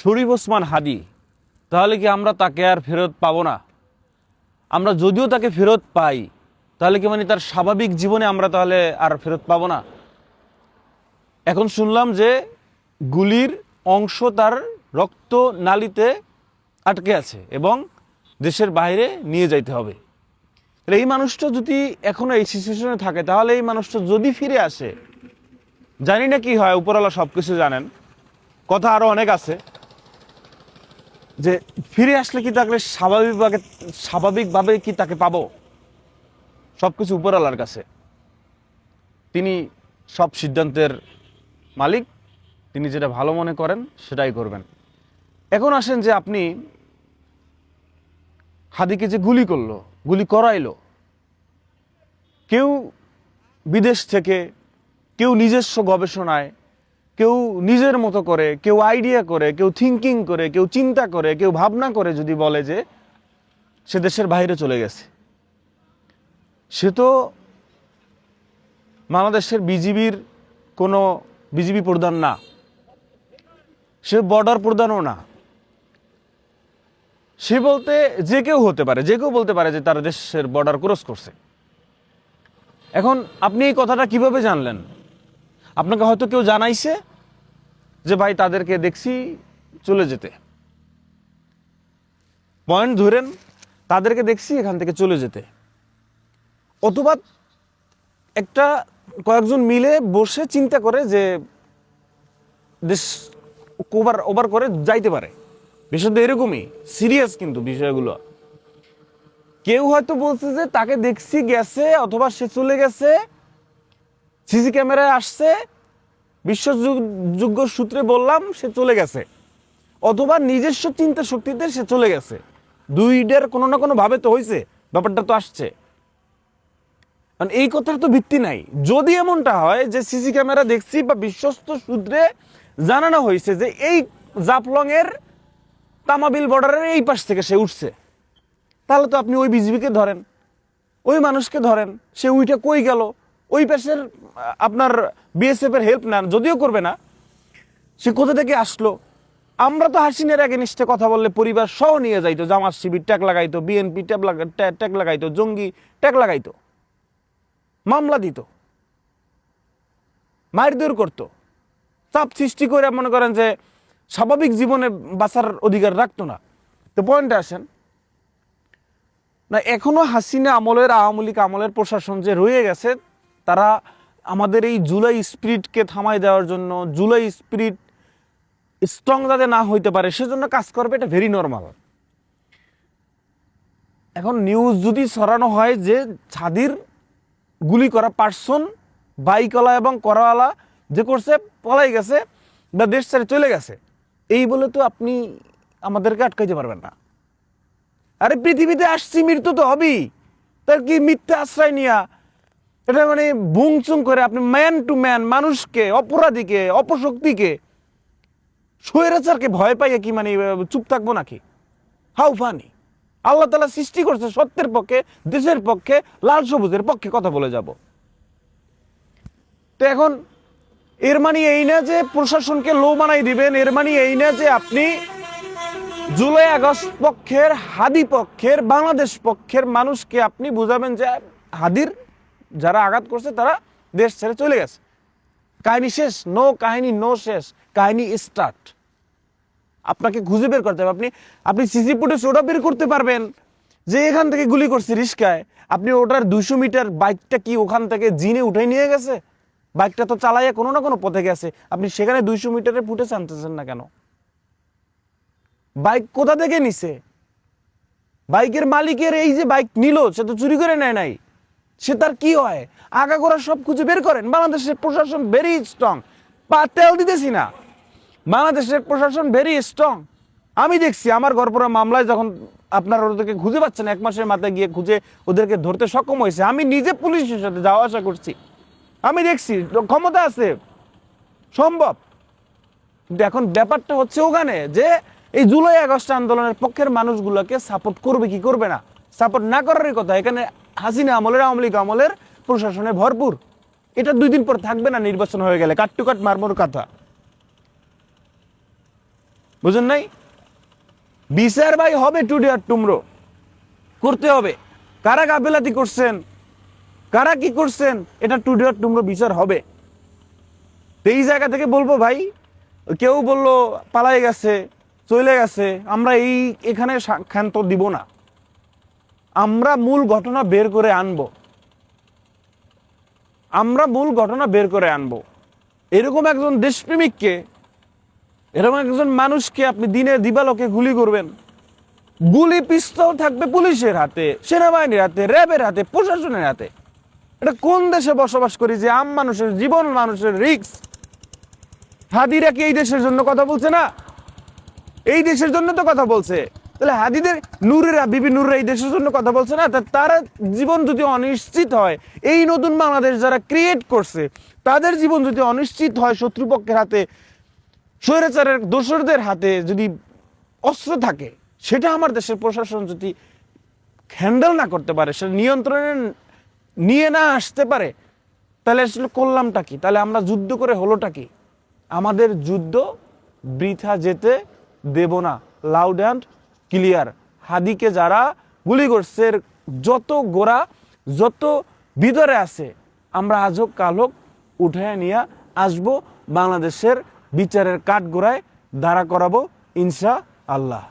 শরীফ ওসমান হাদি, তাহলে কি আমরা তাকে আর ফেরত পাবো না? আমরা যদিও তাকে ফেরত পাই, তাহলে কি মানে তার স্বাভাবিক জীবনে আমরা তাহলে আর ফেরত পাবো না? এখন শুনলাম যে গুলির অংশ তার রক্ত নালিতে আটকে আছে এবং দেশের বাইরে নিয়ে যাইতে হবে। এই মানুষটা যদি এখনও এই সিচুয়েশনে থাকে, তাহলে এই মানুষটা যদি ফিরে আসে, জানি না কি হয়, উপরওয়ালা সব কিছু জানেন। কথা আরও অনেক আছে। যে ফিরে আসলে কি তাকে স্বাভাবিকভাবে স্বাভাবিকভাবে কি তাকে পাবো? সব কিছু উপরওয়ালার কাছে। তিনি সব সিদ্ধান্তের মালিক, তিনি যেটা ভালো মনে করেন সেটাই করবেন। এখন আসেন যে আপনি হাদিকে যে গুলি করল, গুলি করাইলো, কেউ বিদেশ থেকে, কেউ নিজস্ব গবেষণায় কেউ নিজের মতো করে, কেউ আইডিয়া করে, কেউ থিঙ্কিং করে, কেউ চিন্তা করে, কেউ ভাবনা করে যদি বলে যে সে দেশের বাইরে চলে গেছে। সে তো বাংলাদেশের বিজিবির কোনো বিজিবি প্রধান না। সে বর্ডার প্রধানও না। সে বলতে যে কেউ হতে পারে, যে কেউ বলতে পারে যে তার দেশের বর্ডার ক্রস করছে। এখন আপনি এই কথাটা কীভাবে জানলেন? আপনাকে হয়তো কেউ জানাইছে যে ভাই তাদেরকে দেখছি চলে যেতে। পয়েন্ট ধরেন, তাদেরকে দেখছি এখান থেকে চলে যেতে। অথবা একটা কয়েকজন মিলে বসে চিন্তা করে যে দেশ ওভার ওভার করে যাইতে পারে। বিষয় তো এরকমই সিরিয়াস কিন্তু বিষয়গুলো। কেউ হয়তো বলছে যে তাকে দেখছি গেছে অথবা সে চলে গেছে সিসি ক্যামেরায় আসছে বিশ্বাসযোগ্য সূত্রে বললাম, সে চলে গেছে। অথবা নিজস্ব চিন্তা শক্তিতে সে চলে গেছে। দুইটার কোনো না কোনো ভাবে তো হয়েছে ব্যাপারটা তো আসছে। কারণ এই কথার তো ভিত্তি নাই। যদি এমনটা হয় যে সিসি ক্যামেরা দেখছি বা বিশ্বস্ত সূত্রে জানানো হয়েছে যে এই জাফলং এর তামাবিল বর্ডারের এই পাশ থেকে সে উঠছে, তাহলে তো আপনি ওই বিজিবিকে ধরেন, ওই মানুষকে ধরেন, সে উইটা কই গেল? ওই পাশের, আপনার বিএসএফ এর হেল্প নেন, যদিও করবে না। সে কোথা থেকে আসলো? আমরা তো হাসিনের আগে নিশ্চয় কথা বললে পরিবার সহ নিয়ে যাইতো, জামাত শিবির ট্যাগ লাগাইতো বিএনপি ট্যাগ ট্যাগ লাগাইতো, জঙ্গি ট্যাগ লাগাইতো, মামলা দিত, মারধর করতো। চাপ সৃষ্টি করে মনে করেন যে স্বাভাবিক জীবনে বাঁচার অধিকার রাখতো না। তো পয়েন্টে আসেন। না, এখনও হাসিনা আমলের, আওয়ামী লীগ আমলের প্রশাসন যে রয়ে গেছে তারা আমাদের এই জুলাই স্পিরিটকে থামাই দেওয়ার জন্য, জুলাই স্পিরিট স্ট্রং যাতে না হইতে পারে, সেজন্য কাজ করবে এটা ভেরি নর্মাল এখন নিউজ যদি ছড়ানো হয় যে ছাদির গুলি করা পার্সন বাইকওয়ালা এবং করাওয়ালা যে করছে, পলাই গেছে বা দেশ ছেড়ে চলে গেছে, এই বলে তো আপনি আমাদেরকে আটকাইতে পারবেন না। আরে পৃথিবীতে আসছি, মৃত্যু তো হবেই, তার কি মিথ্যা আশ্রয় নিয়া? এটা মানে বুংচুং করে আপনি ম্যান টু ম্যান মানুষকে, অপরাধীকে, অপশক্তিকে, স্বৈরাচারকে ভয় পাইয়ে কি মানে চুপ থাকব নাকি? হাউ ফানি আল্লাহ তালা সৃষ্টি করছে সত্যের পক্ষে, দেশের পক্ষে, লাল সবুজের পক্ষে কথা বলে যাব। তো এখন, এর মানে এই না যে প্রশাসনকে লো বানাই দিবেন, এর মানে এই না যে আপনি জুলাই আগস্ট পক্ষের, হাদি পক্ষের, বাংলাদেশ পক্ষের মানুষকে আপনি বুঝাবেন যে হাদির যারা আঘাত করছে, তারা দেশ ছেড়ে চলে গেছে। কাহিনী শেষ? নো কাহিনী নো শেষ। কাহিনী স্টার্ট আপনাকে খুঁজে বের করতে হবে। আপনি আপনি সিসি ফুটেজ ওটা বের করতে পারবেন যে এখান থেকে গুলি করছে রিস্কায়। আপনি ওটার দুশো মিটার বাইকটা কি ওখান থেকে জিনে উঠে নিয়ে গেছে? বাইকটা তো চালাইয়া কোনো না কোনো পথে গেছে। আপনি সেখানে দুইশো মিটারের ফুটেজ আনতেছেন না কেন? বাইক কোথা থেকে নিছে? বাইকের মালিকের এই যে বাইক নিল, সে তো চুরি করে নেয় নাই। সে তার কি হয়? আগা করা সব খুঁজে বের করেন। বাংলাদেশের প্রশাসন ভেরি স্ট্রং পা তেল দিতেছি না। বাংলাদেশের প্রশাসন ভেরি স্ট্রং আমি দেখছি আমার গড়পড়া মামলায় যখন আপনার ওদেরকে খুঁজে পাচ্ছেন, এক মাসের মাথায় গিয়ে খুঁজে ওদেরকে ধরতে সক্ষম হয়েছে। আমি নিজে পুলিশের সাথে যাওয়া আসা করছি। আমি দেখছি, ক্ষমতা আছে। সম্ভব। কিন্তু এখন ব্যাপারটা হচ্ছে ওখানে যে এই জুলাই আগস্ট আন্দোলনের পক্ষের মানুষগুলোকে সাপোর্ট করবে কি করবে না? সাপোর্ট না করারই কথা। এখানে হাসিনা আমলের, আওয়ামী লীগ আমলের প্রশাসনে ভরপুর। এটা দুই দিন পর থাকবে না, নির্বাচন হয়ে গেলে। কাট টু কাট মারমোর কথা। বুঝেন নাই? বিচার ভাই হবে টুডে আর টুমরো করতে হবে। কারা গাফেলাতি করছেন? কারা কি করছেন? এটা টুডে আর টুমরো বিচার হবে। এই জায়গা থেকে বলব ভাই, কেউ বলল, পালাই গেছে, চলে গেছে, আমরা এই, এখানে সা- ক্ষান্ত দিব না। আমরা মূল ঘটনা বের করে আনব। আমরা মূল ঘটনা বের করে আনব। এরকম একজন দেশপ্রেমিককে, এরকম একজন মানুষকে আপনি দিনে দিবালোকে গুলি করবেন। গুলি পিস্তল থাকবে পুলিশের হাতে, সেনাবাহিনীর হাতে, র্যাবের হাতে, প্রশাসনের হাতে। এটা কোন দেশে বসবাস করি যে আম মানুষের জীবন, মানুষের রিক্স হাদিরা কি এই দেশের জন্য কথা বলছে না? এই দেশের জন্য তো কথা বলছে। তাহলে হাদিদের নূরেরা, বিবি নূরেরা এই দেশের জন্য কথা বলছে না? তারা জীবন যদি অনিশ্চিত হয়, এই নতুন বাংলাদেশ যারা ক্রিয়েট করছে, তাদের জীবন যদি অনিশ্চিত হয় শত্রুপক্ষের হাতে, স্বৈরাচারের দোসরদের হাতে যদি অস্ত্র থাকে, সেটা আমার দেশের প্রশাসন যদি হ্যান্ডেল না করতে পারে সেটা নিয়ন্ত্রণে নিয়ে না আসতে পারে, তাহলে আসলে করলামটা কি? তাহলে আমরা যুদ্ধ করে হলোটা কি? আমাদের যুদ্ধ বৃথা যেতে দেব না। Loud and clear. হাদিকে যারা গুলি করছে যত গোড়া, যত ভিতরে আছে, আমরা আজ হোক, কাল হোক উঠে নিয়ে আসব, বাংলাদেশের বিচারের কাঠগোড়ায় দাঁড়া করাবো ইনশা আল্লাহ